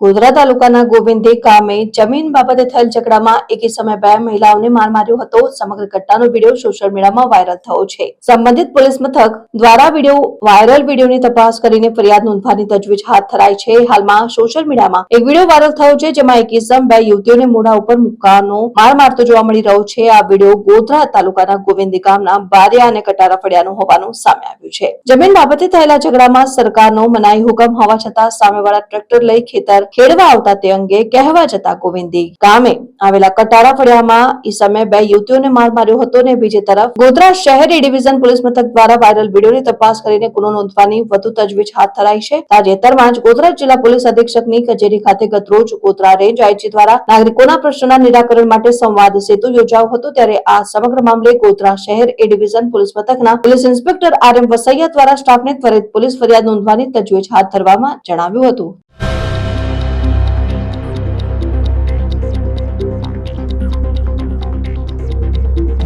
ગોધરા તાલુકાના ગોવિંદે ગામે જમીન બાબતે થયેલ ઝઘડામાં એકી સમયે બે મહિલાઓને માર માર્યો હતો. સમગ્ર ઘટનાનો વીડિયો સોશિયલ મીડિયામાં વાયરલ થયો છે. સંબંધિત પોલીસ મથક દ્વારા વીડિયો, વાયરલ વિડીયોની તપાસ કરીને ફરિયાદ નોંધવાની તજવીજ હાથ ધરાઈ છે. હાલમાં સોશિયલ મીડિયામાં એક વીડિયો વાયરલ થયો છે, જેમાં એક ઇસમ બે યુવતીઓને મોઢા ઉપર મુક્કાનો માર મારતો જોવા મળી રહ્યો છે. આ વીડિયો ગોધરા તાલુકાના ગોવિંદી ગામના બારિયા અને કટારા ફળિયાનો હોવાનું સામે આવ્યું છે. જમીન બાબતે થયેલા ઝઘડામાં સરકારનો મનાઈ હુકમ હોવા છતાં સામેવાળા ટ્રેક્ટર લઈ ખેતર ખેડવા આવતા તે અંગે કહેવા જતા ગોવિંદી. ગામે આવેલા કટારા ફળિયામાં ઈસમે બે યુવતીઓને માર માર્યો હતો ને બીજી તરફ ગોધરા શહેર ડિવિઝન પોલીસ મથક દ્વારા વાયરલ વિડીયોની તપાસ કરીને ગુનો નોંધવાની વધુ તજવીજ હાથ ધરાઈ છે. તાજેતરમાં જ ગોધરા જિલ્લા પોલીસ અધિક્ષકની કચેરી ખાતે ગતરોજ ગોધરા રેન્જ આઈજી દ્વારા નાગરિકોના પ્રશ્નોના નિરાકરણ માટે સંવાદ સેતુ યોજાયો હતો ત્યારે આ સમગ્ર મામલે ગોધરા શહેર એ ડિવિઝન પોલીસ મથકના police inspector R M Vasaiya દ્વારા સ્ટાફને ત્વરિત પોલીસ ફરિયાદ નોંધવાની તજવીજ હાથ ધરવામાં જણાવ્યું હતું.